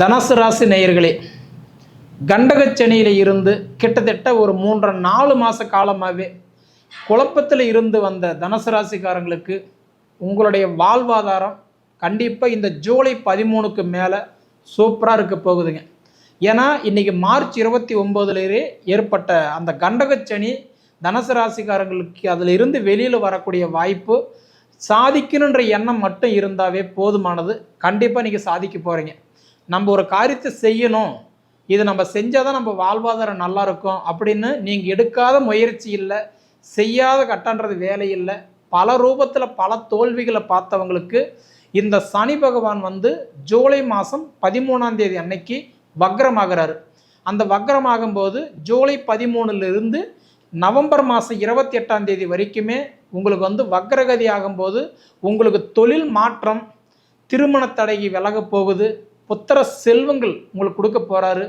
தனுசு ராசி நேயர்களே கண்டகச்சனியில் இருந்து கிட்டத்தட்ட ஒரு மூன்றரை நாலு மாத காலமாகவே குழப்பத்தில் இருந்து வந்த தனுசு ராசிக்காரங்களுக்கு உங்களுடைய வாழ்வாதாரம் கண்டிப்பாக இந்த ஜூலை பதிமூணுக்கு மேலே சூப்பராக இருக்க போகுதுங்க. ஏன்னா இன்றைக்கி மார்ச் இருபத்தி ஒம்போதுலேயே ஏற்பட்ட அந்த கண்டகச்சனி தனுசு ராசிக்காரங்களுக்கு அதில் இருந்து வெளியில் வரக்கூடிய வாய்ப்பு சாதிக்கணுன்ற எண்ணம் மட்டும் இருந்தாவே போதுமானது. கண்டிப்பாக நீங்கள் சாதிக்க போகிறீங்க நம்ம ஒரு காரியத்தை செய்யணும். இது நம்ம செஞ்சால் தான் நம்ம வாழ்வாதாரம் நல்லா இருக்கும் அப்படின்னு நீங்கள் எடுக்காத முயற்சி இல்லை செய்யாத கட்டன்றது வேலை இல்லை. பல ரூபத்தில் பல தோல்விகளை பார்த்தவங்களுக்கு இந்த சனி பகவான் வந்து ஜூலை மாதம் பதிமூணாம் தேதி அன்னைக்கு வக்ரமாகிறாரு. அந்த வக்ரமாகும்போது ஜூலை பதிமூணுலேருந்து நவம்பர் மாதம் இருபத்தி எட்டாம் தேதி வரைக்குமே உங்களுக்கு வந்து வக்ரகதி ஆகும்போது உங்களுக்கு தொழில் மாற்றம் திருமண தடைக்கு விலக போகுது. புத்திர செல்வங்கள் உங்களுக்கு கொடுக்க போகிறாரு